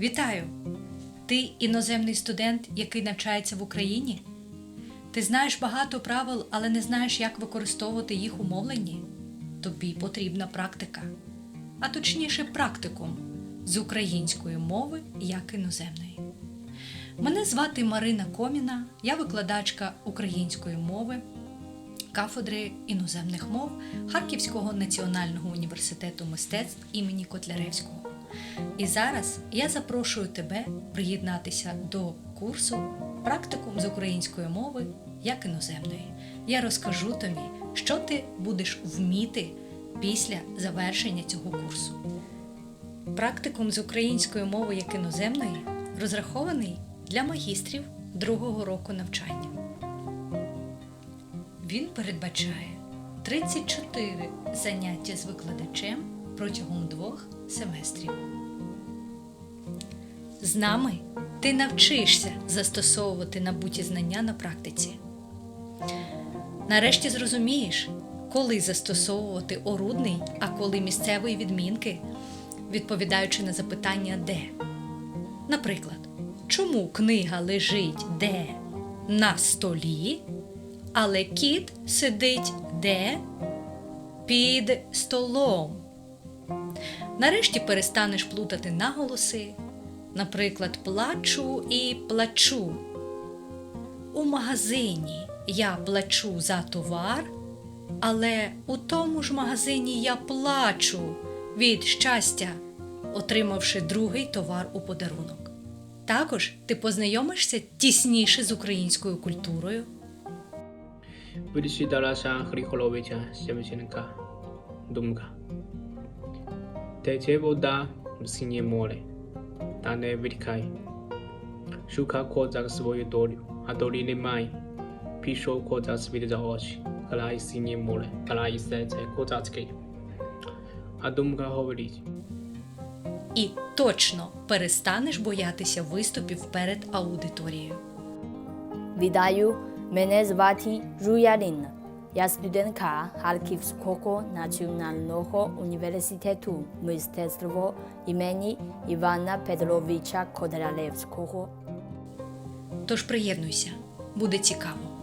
Вітаю! Ти іноземний студент, який навчається в Україні? Ти знаєш багато правил, але не знаєш, як використовувати їх у мовленні? Тобі потрібна практика, а точніше, практикум з української мови як іноземної. Мене звати Марина Коміна, я викладачка української мови кафедри іноземних мов Харківського національного університету мистецтв імені Котляревського. І зараз я запрошую тебе приєднатися до курсу Практикум з української мови як іноземної. Я розкажу тобі, що ти будеш вміти після завершення цього курсу. Практикум з української мови як іноземної розрахований для магістрів другого року навчання. Він передбачає 34 заняття з викладачем протягом двох семестрів. З нами ти навчишся застосовувати набуті знання на практиці. Нарешті зрозумієш, коли застосовувати орудний, а коли місцевий відмінки, відповідаючи на запитання де. Наприклад, чому книга лежить де на столі, але кіт сидить де під столом. Нарешті перестанеш плутати наголоси, наприклад, плачу і плачу. У магазині я плачу за товар, але у тому ж магазині я плачу від щастя, отримавши другий товар у подарунок. Також ти познайомишся тісніше з українською культурою. Вирішиталася Григоровича Шевченка. Думка. Тече вода в синє море, та не відкай. Шукав козак свою долю, а долі немає. Пішов козак світ за очі, край синє море, край серце козацьке. А думка говорить, І точно перестанеш боятися виступів перед аудиторією. Вітаю, мене звати Жуя Лінна. Я студентка Харківського національного університету мистецтва імені Івана Петровича Кодралевського. Тож приєднуйся, буде цікаво.